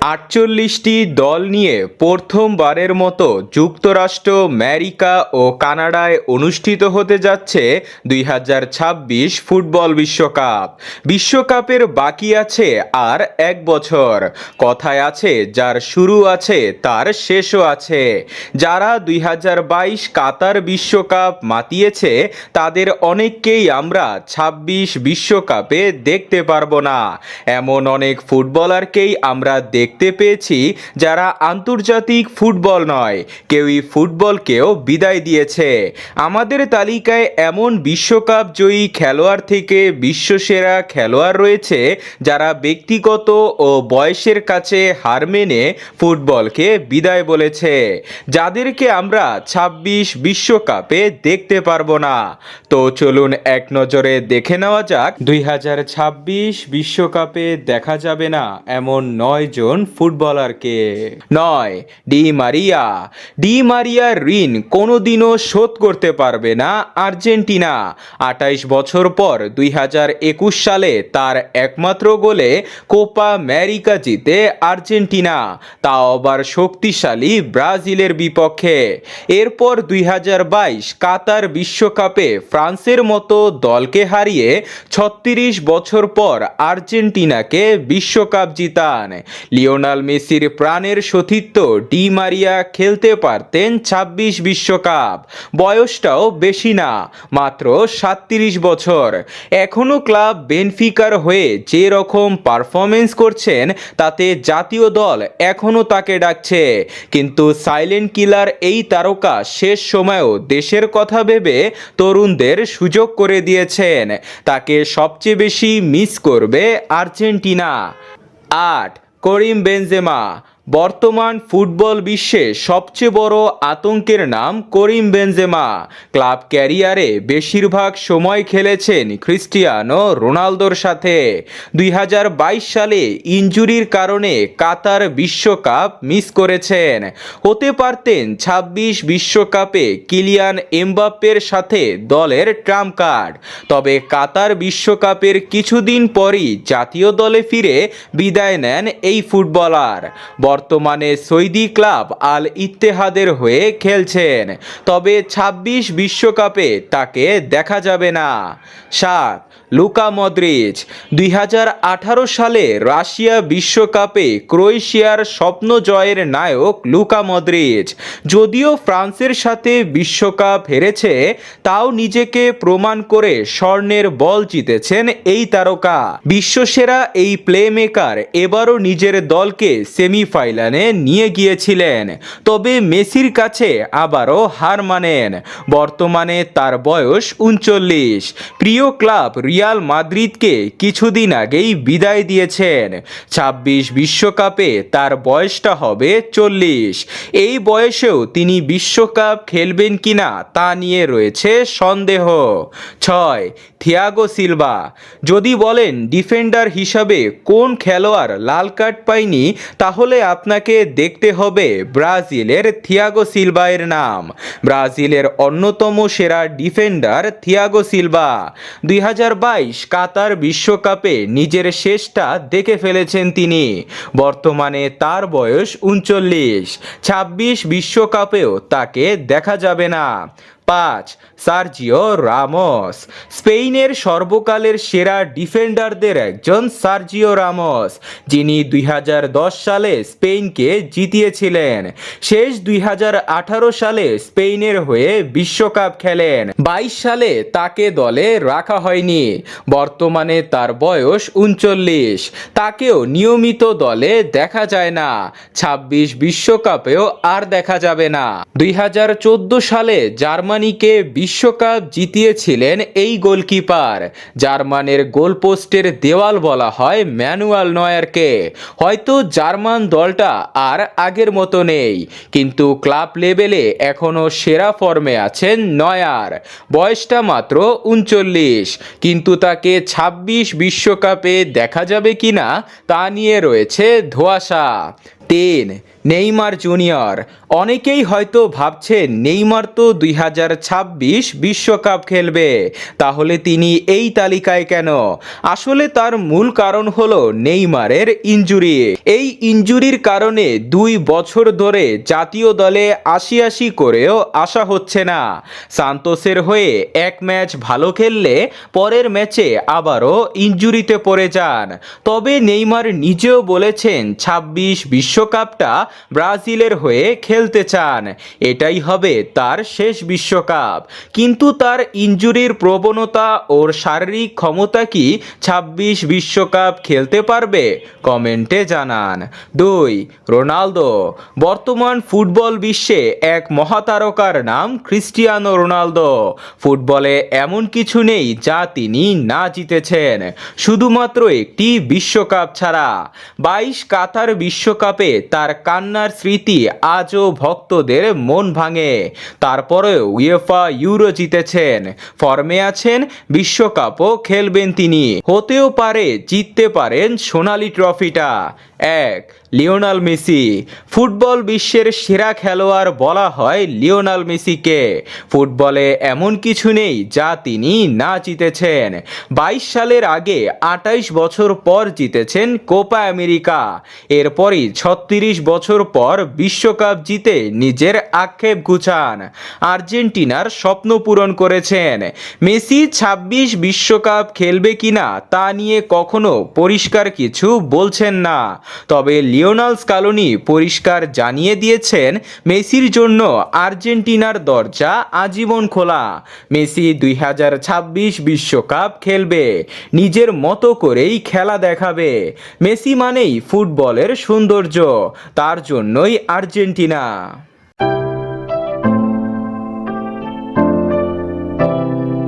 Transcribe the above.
আটচল্লিশটি দল নিয়ে প্রথমবারের মতো যুক্তরাষ্ট্র, আমেরিকা ও কানাডায় অনুষ্ঠিত হতে যাচ্ছে দুই হাজার ছাব্বিশ ফুটবল বিশ্বকাপ। বিশ্বকাপের বাকি আছে আর এক বছর। কথায় আছে, যার শুরু আছে, তার শেষও আছে। যারা দুই হাজার বাইশ কাতার বিশ্বকাপ মাতিয়েছে, তাদের অনেককেই আমরা ছাব্বিশ বিশ্বকাপে দেখতে পারব না। এমন অনেক ফুটবলারকেই আমরা দেখতে পেয়েছি যারা আন্তর্জাতিক ফুটবল নয়। কেউই ফুটবলকেও বিদায় দিয়েছে। আমাদের তালিকায় এমন বিশ্বকাপ জয়ী খেলোয়াড় থেকে বিশ্বসেরা খেলোয়াড় রয়েছে যারা ব্যক্তিগত ও বয়সের কাছে হার মেনে ফুটবলকে বিদায় বলেছে। যাদেরকে আমরা ছাব্বিশ বিশ্বকাপে দেখতে পারব না। তো চলুন এক নজরে দেখে নেওয়া যাক। দুই বিশ্বকাপে দেখা যাবে না এমন নয় জন ফুটবলারকে? নয়, ডি মারিয়া। ডি মারিয়ার ঋণ কোনোদিনও শোধ করতে পারবে না আর্জেন্টিনা। আটাইশ বছর পর দুই হাজার একুশ সালে তার একমাত্র গোলে কোপা আমেরিকা জিতে আর্জেন্টিনা। তাও আবার শক্তিশালী ব্রাজিলের বিপক্ষে। এরপর দুই হাজার বাইশ কাতার বিশ্বকাপে ফ্রান্সের মতো দলকে হারিয়ে ছত্রিশ বছর পর আর্জেন্টিনাকে বিশ্বকাপ জিতান। লিওনাল মেসির প্রাণের সতীর্থ ডি মারিয়া খেলতে পারতেন ছাব্বিশ বিশ্বকাপ। বয়সটাও বেশি না, মাত্র সাতত্রিশ বছর। এখনও ক্লাব বেনফিকার হয়ে যে রকম পারফরমেন্স করছেন, তাতে জাতীয় দল এখনও তাকে ডাকছে। কিন্তু সাইলেন্ট কিলার এই তারকা শেষ সময়েও দেশের কথা ভেবে তরুণদের সুযোগ করে দিয়েছেন। তাকে সবচেয়ে বেশি মিস করবে আর্জেন্টিনা। আট করিম বেনজেমা বর্তমান ফুটবল বিশ্বে সবচেয়ে বড় আতঙ্কের নাম করিম বেনজেমা। ক্লাব ক্যারিয়ারে বেশিরভাগ সময় খেলেছেন ক্রিস্টিয়ানো রোনালদোর সাথে। দুই হাজার বাইশ সালে ইনজুরির কারণে কাতার বিশ্বকাপ মিস করেছেন। হতে পারতেন ২৬ বিশ্বকাপে কিলিয়ান এমবাপ্পের সাথে দলের ট্রাম্প কার্ড। তবে কাতার বিশ্বকাপের কিছুদিন পরই জাতীয় দলে ফিরে বিদায় নেন এই ফুটবলার। বর্তমানে সৌদি ক্লাব আল ইত্তেহাদের হয়ে খেলছেন। তবে ২৬ বিশ্বকাপে তাকে দেখা যাবে না। সাত, লুকা মদ্রিচ দুই সালে রাশিয়া বিশ্বকাপে ক্রোয়েশিয়ার স্বপ্ন জয়ের নায়ক লুকা মদ্রিচ যদিও ফ্রান্সের সাথে বিশ্বকাপ হেরেছে, তাও নিজেকে প্রমাণ করে স্বর্ণের বল জিতেছেন এই তারকা। বিশ্বসেরা এই প্লেমেকার এবারও নিজের দলকে সেমিফাইনালে নিয়ে গিয়েছিলেন। তবে মেসির কাছে আবারও হার মানেন। বর্তমানে তার বয়স উনচল্লিশ। প্রিয় ক্লাব রিয়াল মাদ্রিদকে কিছুদিন আগেই বিদায় দিয়েছেন। ছাব্বিশ বিশ্বকাপে তার বয়সটা হবে চল্লিশ। এই বয়সেও তিনি বিশ্বকাপ খেলবেন কিনা তা নিয়ে রয়েছে সন্দেহ। ছয়, থিয়াগো সিলভা। যদি বলেন ডিফেন্ডার হিসাবে কোন খেলোয়াড় লাল কার্ড পায়নি, তাহলে আপনাকে দেখতে হবে ব্রাজিলের থিয়াগো সিলভায়ের নাম। ব্রাজিলের অন্যতম সেরা ডিফেন্ডার থিয়াগো সিলভা। দুই হাজার বাইশ কাতার বিশ্বকাপে নিজের শেষটা দেখে ফেলেছেন তিনি। বর্তমানে তার বয়স উনচল্লিশ। ছাব্বিশ বিশ্বকাপেও তাকে দেখা যাবে না। পাঁচ, সার্জিও রামস। স্পেনের সর্বকালের সেরা ডিফেন্ডারদের একজন সার্জিও রামস, যিনি দুই হাজার দশ সালে স্পেনকে জিতিয়েছিলেন। শেষ দুই হাজার আঠারো সালে স্পেনের হয়ে বিশ্বকাপ খেলেন। বাইশ সালে তাকে দলে রাখা হয়নি। বর্তমানে তার বয়স উনচল্লিশ। তাকেও নিয়মিত দলে দেখা যায় না। ছাব্বিশ বিশ্বকাপেও আর দেখা যাবে না। দুই হাজার চোদ্দ সালে জার্মানিকে বিশ্বকাপ জিতিয়েছিলেন এই গোলকিপার। জার্মানের গোলপোস্টের দেওয়াল বলা হয় ম্যানুয়াল নয়ারকে। হয়তো জার্মান দলটা আর আগের মতো নেই, কিন্তু ক্লাব লেভেলে এখনও সেরা ফর্মে আছেন নয়ার। বয়সটা মাত্র উনচল্লিশ, কিন্তু তাকে ২৬ বিশ্বকাপে দেখা যাবে কিনা তা নিয়ে রয়েছে ধোয়াশা। তিন, নেইমার জুনিয়র। অনেকেই হয়তো ভাবছেন নেইমার তো দুই হাজার ছাব্বিশ বিশ্বকাপ খেলবে। তাহলে তিনি এই তালিকায় কেন? আসলে তার মূল কারণ হলো নেইমারের ইনজুরি। এই ইনজুরির কারণে দুই বছর ধরে জাতীয় দলে আশি আশি করেও আসা হচ্ছে না। সান্তোসের হয়ে এক ম্যাচ ভালো খেললে পরের ম্যাচে আবারও ইনজুরিতে পড়ে যান। তবে নেইমার নিজেও বলেছেন ছাব্বিশ বিশ্বকাপটা ব্রাজিলের হয়ে খেলতে চান। এটাই হবে তার শেষ বিশ্বকাপ। কিন্তু তার ইনজুরির প্রবণতা ওর শারীরিক ক্ষমতা কি ছাব্বিশ বিশ্বকাপ খেলতে পারবে? কমেন্টে জানান। দুই, রোনালদো। বর্তমান ফুটবল বিশ্বে এক মহাতারকার নাম ক্রিস্টিয়ানো রোনালদো। ফুটবলে এমন কিছু নেই যা তিনি না জিতেছেন। শুধুমাত্র একটি বিশ্বকাপ ছাড়া। বাইশ কাতার বিশ্বকাপে তার কান্নার স্মৃতি আজও ভক্তদের মন ভাঙে। তারপরেও উয়েফা ইউরো জিতেছেন। ফর্মে আছেন বিশ্বকাপও খেলবেন তিনি। হতেও পারে জিততে পারেন সোনালি ট্রফিটা। এক, লিওনাল মেসি। ফুটবল বিশ্বের সেরা খেলোয়াড় বলা হয় লিওনাল মেসিকে। ফুটবলে এমন কিছু নেই যা তিনি না জিতেছেন। বাইশ সালের আগে আটাইশ বছর পর জিতেছেন কোপা আমেরিকা। এরপরই ছত্রিশ বছর পর বিশ্বকাপ জিতে নিজের আক্ষেপ গুছান। আর্জেন্টিনার স্বপ্ন পূরণ করেছেন। মেসি ছাব্বিশ বিশ্বকাপ খেলবে কিনা তা নিয়ে কখনো পরিষ্কার কিছু বলছেন না। তবে লিওনাল স্কালোনি পরিষ্কার জানিয়ে দিয়েছেন, মেসির জন্য আর্জেন্টিনার দরজা আজীবন খোলা। মেসি দুই হাজার ছাব্বিশ বিশ্বকাপ খেলবে, নিজের মতো করেই খেলা দেখাবে। মেসি মানেই ফুটবলের সৌন্দর্য, তার জন্যই আর্জেন্টিনা।